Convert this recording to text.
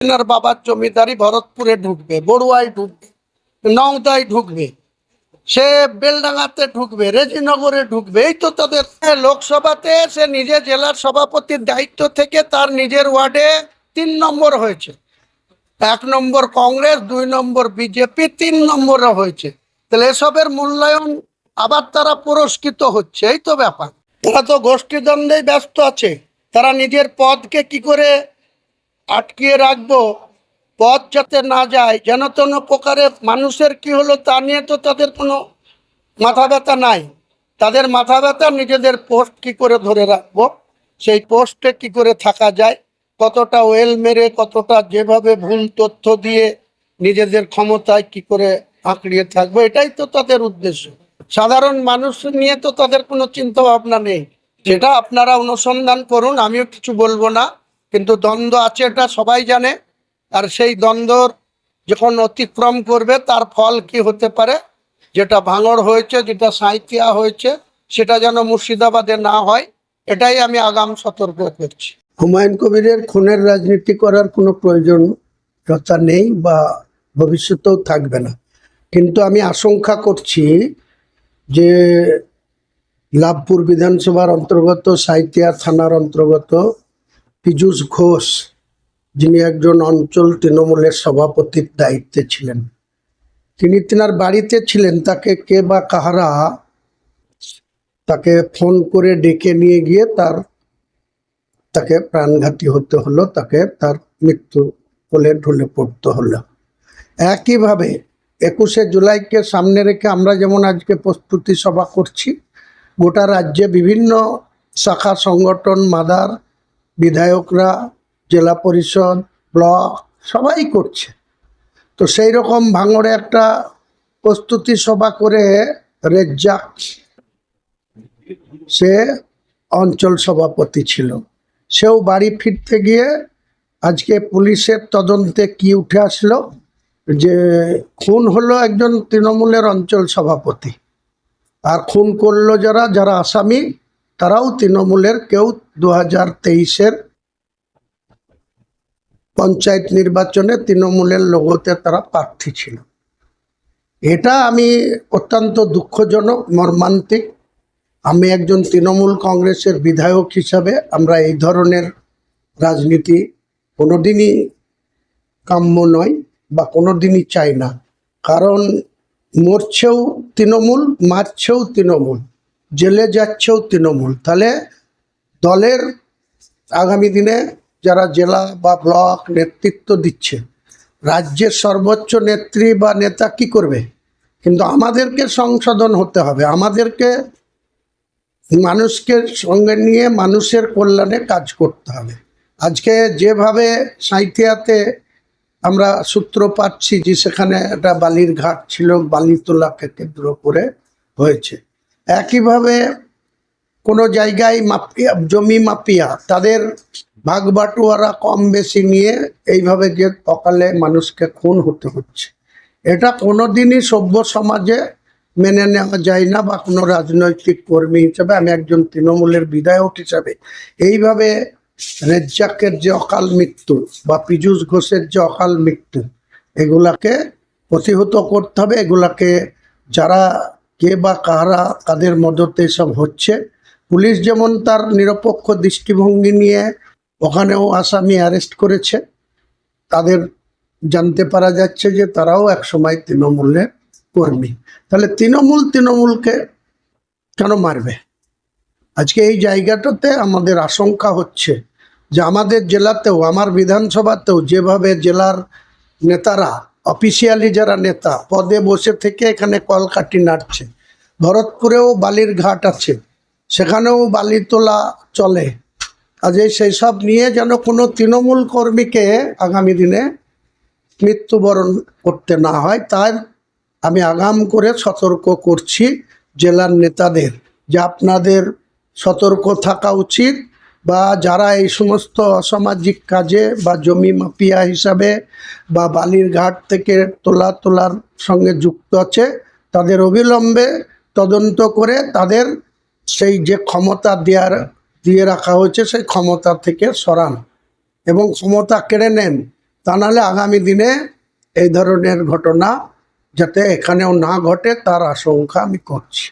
এনার বাবার জমিদারি ভরতপুরে ঢুকবে, বড়ুয়ায় ঢুকবে, নওদায় ঢুকবে, সে বেলডাঙ্গাতে ঢুকবে, রেজিনগরে ঢুকবে। এই তো তাদের লোকসভাতে সে নিজে জেলার সভাপতির দায়িত্ব থেকে তার নিজের ওয়ার্ডে তিন নম্বর হয়েছে। এক নম্বর কংগ্রেস, দুই নম্বর বিজেপি, তিন নম্বরে হয়েছে। তাহলে এসবের মূল্যায়ন আবার তারা পুরস্কৃত হচ্ছে, এই তো ব্যাপার। তারা তো গোষ্ঠীদ্বন্দ্বেই ব্যস্ত আছে। তারা নিজের পদকে কি করে আটকিয়ে রাখব। পথ যাতে না যায়, যেন তেন প্রকারে মানুষের কি হলো তা নিয়ে তো তাদের কোনো মাথা ব্যথা নাই। তাদের মাথা ব্যথা নিজেদের পোস্ট কি করে ধরে রাখব? সেই পোস্টে কি করে থাকা যায়? কতটা ওয়েল মেরে, কতটা যেভাবে ভুল তথ্য দিয়ে নিজেদের ক্ষমতায় কি করে আঁকড়িয়ে থাকব, এটাই তো তাদের উদ্দেশ্য। সাধারণ মানুষ নিয়ে তো তাদের কোনো চিন্তা ভাবনা নেই। যেটা আপনারা অনুসন্ধান করুন, আমিও কিছু বলব না। কিন্তু দ্বন্দ্ব আছে এটা সবাই জানে। আর সেই দ্বন্দ্বর যখন অতিক্রম করবে, তার ফল কি হতে পারে? যেটা ভাঙড় হয়েছে, যেটা সাঁইতিয়া হয়েছে, সেটা যেন মুর্শিদাবাদে না হয়, এটাই আমি আগাম সতর্ক করছি। হুমায়ুন কবিরের খুনের রাজনীতি করার কোনো প্রয়োজনতা নেই বা ভবিষ্যতেও থাকবে না। কিন্তু আমি আশঙ্কা করছি যে লাভপুর বিধানসভার অন্তর্গত সাঁইতিয়া থানার অন্তর্গত পীযূষ ঘোষ, যিনি একজন অঞ্চল তৃণমূলের সভাপতির দায়িত্বে ছিলেন। তিনি তেনার বাড়িতে ছিলেন, তাকে কে বা কাহারা তাকে ফোন করে ডেকে নিয়ে গিয়ে তার, তাকে প্রাণঘাতী হতে হলো, তাকে তার মৃত্যু কোলে ঢলে পড়তে হলো। একইভাবে একুশে জুলাইকে সামনে রেখে আমরা যেমন আজকে প্রস্তুতি সভা করছি, গোটা রাজ্যে বিভিন্ন শাখা সংগঠন, মাদার বিধায়করা, জেলা পরিষদ, ব্লক সবাই করছে। তো সেই রকম ভাঙড়ে একটা প্রস্তুতি সভা করে রেজ্জাক, সে অঞ্চল সভাপতি ছিল। সেও বাড়ি ফিরতে গিয়ে আজকে পুলিশের তদন্তে কি উঠে আসলো যে খুন হলো একজন তৃণমূলের অঞ্চল সভাপতি। আর খুন করল যারা যারা আসামি তারাও তৃণমূলের কেউ দু হাজার তেইশের পঞ্চায়েত নির্বাচনে তৃণমূলের লোগোতে তারা প্রার্থী ছিল। এটা আমি অত্যন্ত দুঃখজনক, মর্মান্তিক। আমি একজন তৃণমূল কংগ্রেসের বিধায়ক হিসাবে আমরা এই ধরনের রাজনীতি কোনোদিনই কাম্য নয় বা কোনোদিনই চাই না। কারণ মরছেও তৃণমূল, মারছেও তৃণমূল। জেলে যাচ্ছেও তৃণমূল। তাহলে দলের আগামী দিনে যারা জেলা বা ব্লক নেতৃত্ব দিচ্ছে, রাজ্যের সর্বোচ্চ নেত্রী বা নেতা কি করবে? কিন্তু আমাদেরকে সংশোধন হতে হবে। আমাদেরকে মানুষকে সঙ্গে নিয়ে মানুষের কল্যাণে কাজ করতে হবে। আজকে যেভাবে সাঁইথিয়াতে আমরা সূত্র পাচ্ছি যে সেখানে একটা বালির ঘাট ছিল, বালি তোলাকে কেন্দ্র করে হয়েছে। একইভাবে কোনো জায়গায় মাপিয়া জমি মাপিয়া তাদের ভাগ বাটোয়ারা কম বেশি নিয়ে এইভাবে যে সকালে মানুষকে খুন হতে হচ্ছে। এটা কোনোদিনই সভ্য সমাজে মেনে নেওয়া যায় না বা কোনো রাজনৈতিক কর্মী হিসেবে। আমি একজন তৃণমূলের বিধায়ক হিসাবে এইভাবে রেজ্জাকের যে অকাল মৃত্যু বা পীযূষ ঘোষের যে অকাল মৃত্যু, এগুলাকে প্রতিহত করতে হবে। এগুলাকে যারা কে বা কারা কাদের মদতে সব হচ্ছে। পুলিশ যেমন তার নিরপেক্ষ দৃষ্টিভঙ্গি নিয়ে ওখানেও আসামি অ্যারেস্ট করেছে। তাদের জানতে পারা যাচ্ছে যে তারাও একসময় তৃণমূলের কর্মী। তাহলে তৃণমূল তৃণমূলকে কেন মারবে? আজকে এই জায়গাটাতে আমাদের আশঙ্কা হচ্ছে যে আমাদের জেলাতেও, আমার বিধানসভাতেও যেভাবে জেলার নেতারা অফিসিয়ালি যারা নেতা, পদে বসে থেকে এখানে কলকাটি নাড়ছে। ভরতপুরেও বালির ঘাট আছে, সেখানেও বালি তোলা চলে। কাজে সেই সব নিয়ে যেন কোনো তৃণমূল কর্মীকে আগামী দিনে মৃত্যুবরণ করতে না হয়, তার আমি আগাম করে সতর্ক করছি জেলার নেতাদের যে আপনাদের সতর্ক থাকা উচিত। বা যারা এই সমস্ত অসামাজিক কাজে বা জমি মাফিয়া হিসাবে বা বালির ঘাট থেকে তোলা তোলার সঙ্গে যুক্ত আছে, তাদের অবিলম্বে তদন্ত করে তাদের সেই যে ক্ষমতা দেওয়ার দিয়ে রাখা হয়েছে সেই ক্ষমতা থেকে সরান এবং ক্ষমতা কেড়ে নেন। তা নাহলে আগামী দিনে এই ধরনের ঘটনা যাতে এখানেও না ঘটে, তার আশঙ্কা আমি করছি।